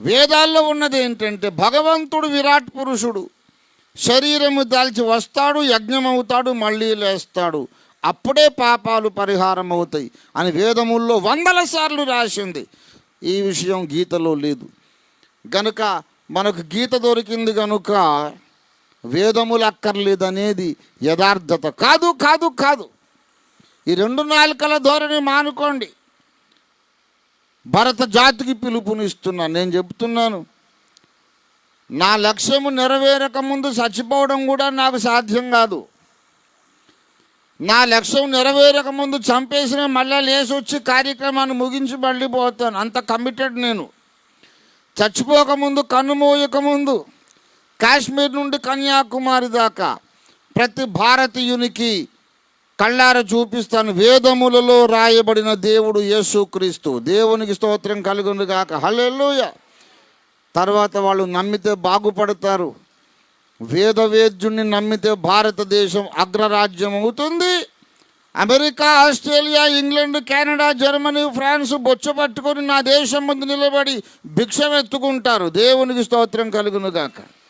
వేదాల్లో ఉన్నది ఏంటంటే భగవంతుడు విరాట్ పురుషుడు. శరీరము దాల్చి వస్తాడు యజ్ఞమవుతాడు మళ్ళీ లేస్తాడు. అప్పుడే పాపాలు పరిహారం అవుతాయి అని వేదముల్లో వందల సార్లు రాసింది. ఈ విషయం గీతలో లేదు. గనుక మనకు గీత దొరికింది కనుక వేదములు అక్కర్లేదనేది యథార్థత. కాదు కాదు కాదు. ఈ రెండు నాలుకల ధోరణి మానుకోండి. భరత జాతికి పిలుపునిస్తున్నాను నేను చెప్తున్నాను. నా లక్ష్యము నెరవేరక ముందు చచ్చిపోవడం కూడా నాకు సాధ్యం కాదు. నా లక్ష్యం నెరవేరక ముందు చంపేసిన మళ్ళీ లేచి వచ్చి కార్యక్రమాన్ని ముగించి మళ్ళీ పోతాను. అంత కమిటెడ్ నేను. చచ్చిపోకముందు కన్నుమోయకముందు కాశ్మీర్ నుండి కన్యాకుమారి దాకా ప్రతి భారతీయునికి కళ్ళార చూపిస్తాను. వేదములలో రాయబడిన దేవుడు యేసుక్రీస్తు. దేవునికి స్తోత్రం కలుగును కాక హలెలుయ తర్వాత వాళ్ళు నమ్మితే బాగుపడతారు. వేదవేద్యుణ్ణి నమ్మితే భారతదేశం అగ్రరాజ్యం అవుతుంది. America Australia England Canada Germany France బొచ్చ పట్టుకొని నా దేశం ముందు నిలబడి భిక్షం ఎత్తుకుంటారు దేవునికి స్తోత్రం కలుగును గాక.